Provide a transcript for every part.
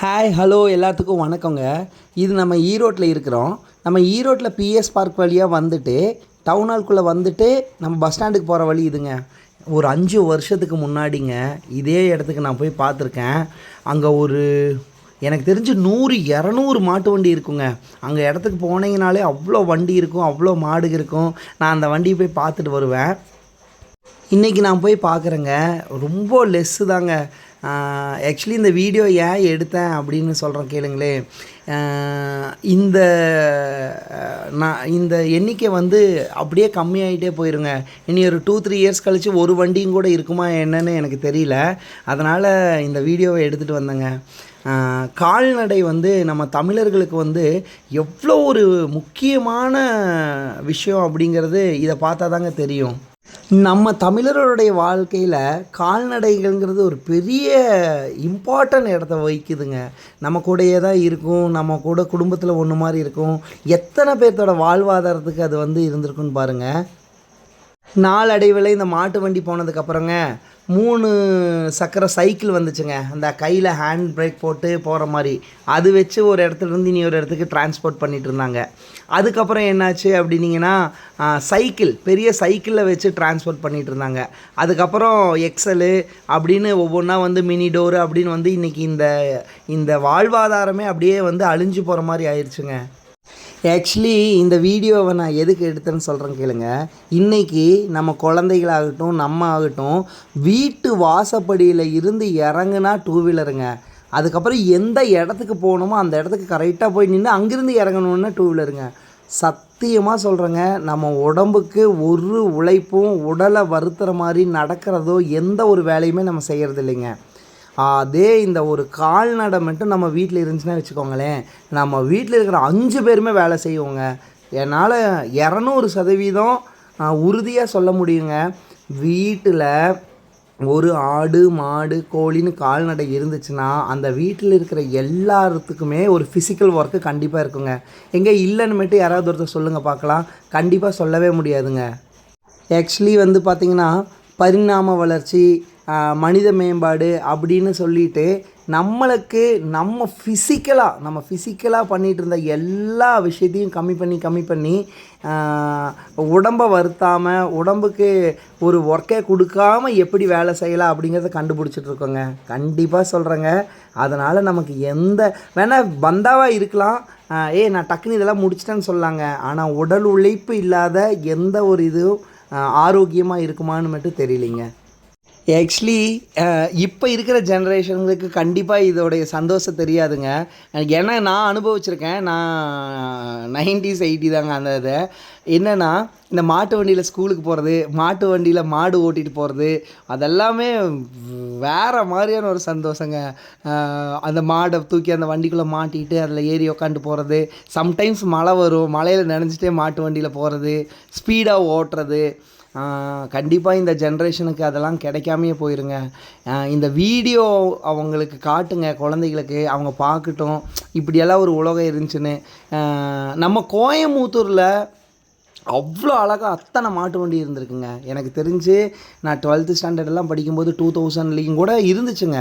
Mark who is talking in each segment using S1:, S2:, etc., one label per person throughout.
S1: Hi hello எல்லாத்துக்கும் வணக்கங்க. இது நம்ம ஈரோட்டில் இருக்கிறோம். நம்ம ஈரோட்டில் பிஎஸ் பார்க் வழியாக வந்துட்டு டவுன் ஹால்குள்ளே வந்துட்டு நம்ம பஸ் ஸ்டாண்டுக்கு போகிற வழி இதுங்க. ஒரு அஞ்சு வருஷத்துக்கு முன்னாடிங்க இதே இடத்துக்கு நான் போய் பார்த்துருக்கேன். அங்கே ஒரு எனக்கு தெரிஞ்சு நூறு இரநூறு மாட்டு வண்டி இருக்குங்க. அங்கே இடத்துக்கு போனீங்கனாலே அவ்வளோ வண்டி இருக்கும் அவ்வளோ மாடு இருக்கும். நான் அந்த வண்டியை போய் பார்த்துட்டு வருவேன். இன்றைக்கி நான் போய் பார்க்குறேங்க. ரொம்ப லெஸ்ஸு தாங்க. ஆக்சுவலி இந்த வீடியோ ஏன் எடுத்தேன் அப்படின்னு சொல்கிறேன் கேளுங்களேன் இந்த நான் இந்த எண்ணிக்கை வந்து அப்படியே கம்மியாகிட்டே போயிருங்க. இனி ஒரு டூ த்ரீ இயர்ஸ் கழித்து ஒரு வண்டியும் கூட இருக்குமா என்னன்னு எனக்கு தெரியல. அதனால் இந்த வீடியோவை எடுத்துகிட்டு வந்தேங்க. கால்நடை வந்து நம்ம தமிழர்களுக்கு வந்து எவ்வளோ ஒரு முக்கியமான விஷயம் அப்படிங்கிறது இதை பார்த்தா தாங்க தெரியும். நம்ம தமிழர்களுடைய வாழ்க்கையில் கால்நடைகள்ங்கிறது ஒரு பெரிய இம்பார்ட்டன்ட் இடத்த வகிக்குதுங்க. நம்ம கூடயே தான் இருக்கும். நம்ம கூட குடும்பத்தில் ஒன்று மாதிரி இருக்கும். எத்தனை பேர்த்தோட வாழ்வாதாரத்துக்கு அது வந்து இருந்திருக்குன்னு பாருங்கள் நாளடைவில் இந்த மாட்டு வண்டி போனதுக்கப்புறங்க மூணு சக்கர சைக்கிள் வந்துச்சுங்க. அந்த கையில் ஹேண்ட் பிரேக் போட்டு போகிற மாதிரி. அது வச்சு ஒரு இடத்துல இருந்து இனி ஒரு இடத்துக்கு டிரான்ஸ்போர்ட் பண்ணிட்டு இருந்தாங்க. அதுக்கப்புறம் என்னாச்சு அப்படின்னீங்கன்னா சைக்கிள் பெரிய சைக்கிளில் வச்சு டிரான்ஸ்போர்ட் பண்ணிகிட்டு இருந்தாங்க. அதுக்கப்புறம் எக்ஸலு அப்படின்னு ஒவ்வொன்றா வந்து மினி டோரு அப்படின்னு வந்து இன்றைக்கி இந்த இந்த வாழ்வாதாரமே அப்படியே வந்து அழிஞ்சு போகிற மாதிரி ஆயிடுச்சுங்க ஆக்சுவலி இந்த வீடியோவை நான் எதுக்கு எடுத்தேன்னு சொல்கிறேன் கேளுங்க. இன்றைக்கி நம்ம குழந்தைகளாகட்டும் நம்ம ஆகட்டும் வீட்டு வாசப்படியில் இருந்து இறங்குனா டூ வீலருங்க அதுக்கப்புறம் எந்த இடத்துக்கு போகணுமோ அந்த இடத்துக்கு கரெக்டாக போய் நின்று அங்கேருந்து இறங்கணுன்னா டூ வீலருங்க சத்தியமாக சொல்கிறேங்க நம்ம உடம்புக்கு ஒரு உழைப்பும் உடலை வருத்துற மாதிரி நடக்கிறதோ எந்த ஒரு வேலையுமே நம்ம செய்கிறது இல்லைங்க அதே இந்த ஒரு கால்நடை மட்டும் நம்ம வீட்டில் இருந்துச்சுன்னா வச்சுக்கோங்களேன் நம்ம வீட்டில் இருக்கிற அஞ்சு பேருமே வேலை செய்வோங்க. என்னால் இரநூறு சதவீதம் உறுதியாக சொல்ல முடியுங்க. வீட்டில் ஒரு ஆடு மாடு கோழின்னு கால்நடை இருந்துச்சுன்னா அந்த வீட்டில் இருக்கிற எல்லாத்துக்குமே ஒரு ஃபிசிக்கல் ஒர்க்கு கண்டிப்பாக இருக்குங்க. எங்கே இல்லைன்னு மட்டும் யாராவது ஒருத்தர் சொல்லுங்கள் பார்க்கலாம். கண்டிப்பாக சொல்லவே முடியாதுங்க. ஆக்சுவலி வந்து பார்த்திங்கன்னா பரிணாம வளர்ச்சி மனித மேம்பாடு அப்படின்னு சொல்லிட்டு நம்மளுக்கு நம்ம ஃபிசிக்கலாக நம்ம ஃபிசிக்கலாக பண்ணிகிட்டு இருந்த எல்லா விஷயத்தையும் கம்மி பண்ணி கம்மி பண்ணி உடம்பை வருத்தாமல் உடம்புக்கு ஒரு ஒர்க்கே கொடுக்காம எப்படி வேலை செய்யலாம் அப்படிங்கிறத கண்டுபிடிச்சிட்ருக்கோங்க கண்டிப்பாக சொல்கிறேங்க அதனால் நமக்கு எந்த வேணால் பந்தாவாக இருக்கலாம். ஏ ஏய் நான் டக்குன்னு இதெல்லாம் முடிச்சிட்டேன்னு சொல்லாங்க. ஆனால் உடல் உழைப்பு இல்லாத எந்த ஒரு இதுவும் ஆரோக்கியமாக இருக்குமான்னு மட்டும் தெரியலிங்க. ஆக்சுவலி இப்போ இருக்கிற ஜென்ரேஷனுங்களுக்கு கண்டிப்பாக இதோடைய சந்தோஷம் தெரியாதுங்க. எனக்கு ஏன்னா நான் அனுபவிச்சிருக்கேன். நான் நைன்டிஸ் எயிட்டி தாங்க அந்த இதை. என்னென்னா இந்த மாட்டு வண்டியில் ஸ்கூலுக்கு போகிறது மாட்டு வண்டியில் மாடு ஓட்டிகிட்டு போகிறது அதெல்லாமே வேறு மாதிரியான ஒரு சந்தோஷங்க. அந்த மாடை தூக்கி அந்த வண்டிக்குள்ளே மாட்டிக்கிட்டு அதில் ஏறி உக்காந்து போகிறது சம்டைம்ஸ் மழை வரும். மழையில் நனைஞ்சிட்டே மாட்டு வண்டியில் போகிறது ஸ்பீடாக ஓட்டுறது. கண்டிப்பாக இந்த ஜென்ரேஷனுக்கு அதெல்லாம் கிடைக்காமையே போயிருங்க. இந்த வீடியோ அவங்களுக்கு காட்டுங்க குழந்தைகளுக்கு அவங்க பார்க்கட்டும். இப்படியெல்லாம் ஒரு உலகம் இருந்துச்சுன்னு. நம்ம கோயம்புத்தூரில் அவ்வளோ அழகாக அத்தனை மாட்டு வண்டி இருந்திருக்குங்க. எனக்கு தெரிஞ்சு நான் டுவெல்த்து ஸ்டாண்டர்டெல்லாம் படிக்கும்போது டூ தௌசண்ட்லேயும் கூட இருந்துச்சுங்க.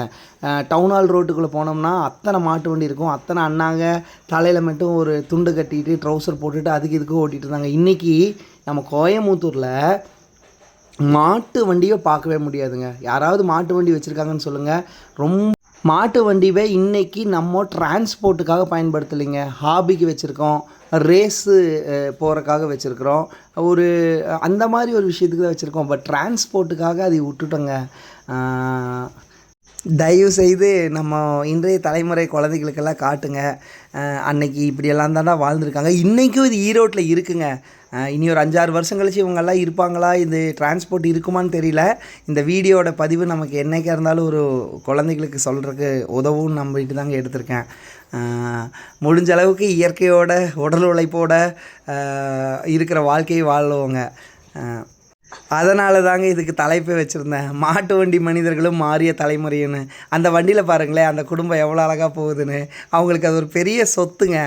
S1: டவுன் ஹால் ரோட்டுக்குள்ளே போனோம்னா அத்தனை மாட்டு வண்டி இருக்கும். அத்தனை அண்ணாங்க தலையில் மட்டும் ஒரு துண்டு கட்டிட்டு ட்ரௌசர் போட்டுட்டு அதுக்கு இதுக்கு ஓட்டிகிட்டு இருந்தாங்க. இன்றைக்கி நம்ம கோயம்புத்தூரில் மாட்டு வண்டியை பார்க்கவே முடியாதுங்க. யாராவது மாட்டு வண்டி வச்சுருக்காங்கன்னு சொல்லுங்கள் ரொம்ப மாட்டு வண்டியவே இன்றைக்கி நம்ம டிரான்ஸ்போர்ட்டுக்காக பயன்படுத்தலைங்க. ஹாபிக்கு வச்சுருக்கோம். ரேஸு போகிறக்காக வச்சுருக்குறோம். ஒரு அந்த மாதிரி ஒரு விஷயத்துக்கு தான் வச்சுருக்கோம். பட் டிரான்ஸ்போர்ட்டுக்காக அதை விட்டுட்டோங்க. தயவு செய்து நம்ம இன்றைய தலைமுறை குழந்தைகளுக்கெல்லாம் காட்டுங்க. அன்னைக்கு இப்படியெல்லாம் தாண்டா வாழ்ந்துருக்காங்க. இன்றைக்கும் இது ஈரோட்டில் இருக்குங்க. இனி ஒரு அஞ்சாறு வருஷம் கழிச்சு இவங்கெல்லாம் இருப்பாங்களா? இது டிரான்ஸ்போர்ட் இருக்குமான்னு தெரியல. இந்த வீடியோட பதிவு நமக்கு என்னைக்கா இருந்தாலும் ஒரு குழந்தைகளுக்கு சொல்கிறதுக்கு உதவும் நம்பிட்டு தாங்க எடுத்திருக்கேன். முடிஞ்ச அளவுக்கு இயற்கையோட உடல் உழைப்போட இருக்கிற வாழ்க்கையை வாழ்வோங்க. அதனால தாங்க இதுக்கு தலைப்பே வச்சுருந்தேன். மாட்டு வண்டி மனிதர்களும் மாறிய தலைமுறைன்னு. அந்த வண்டியில் பாருங்களேன் அந்த குடும்பம் எவ்வளோ அழகாக போகுதுன்னு. அவங்களுக்கு அது ஒரு பெரிய சொத்துங்க.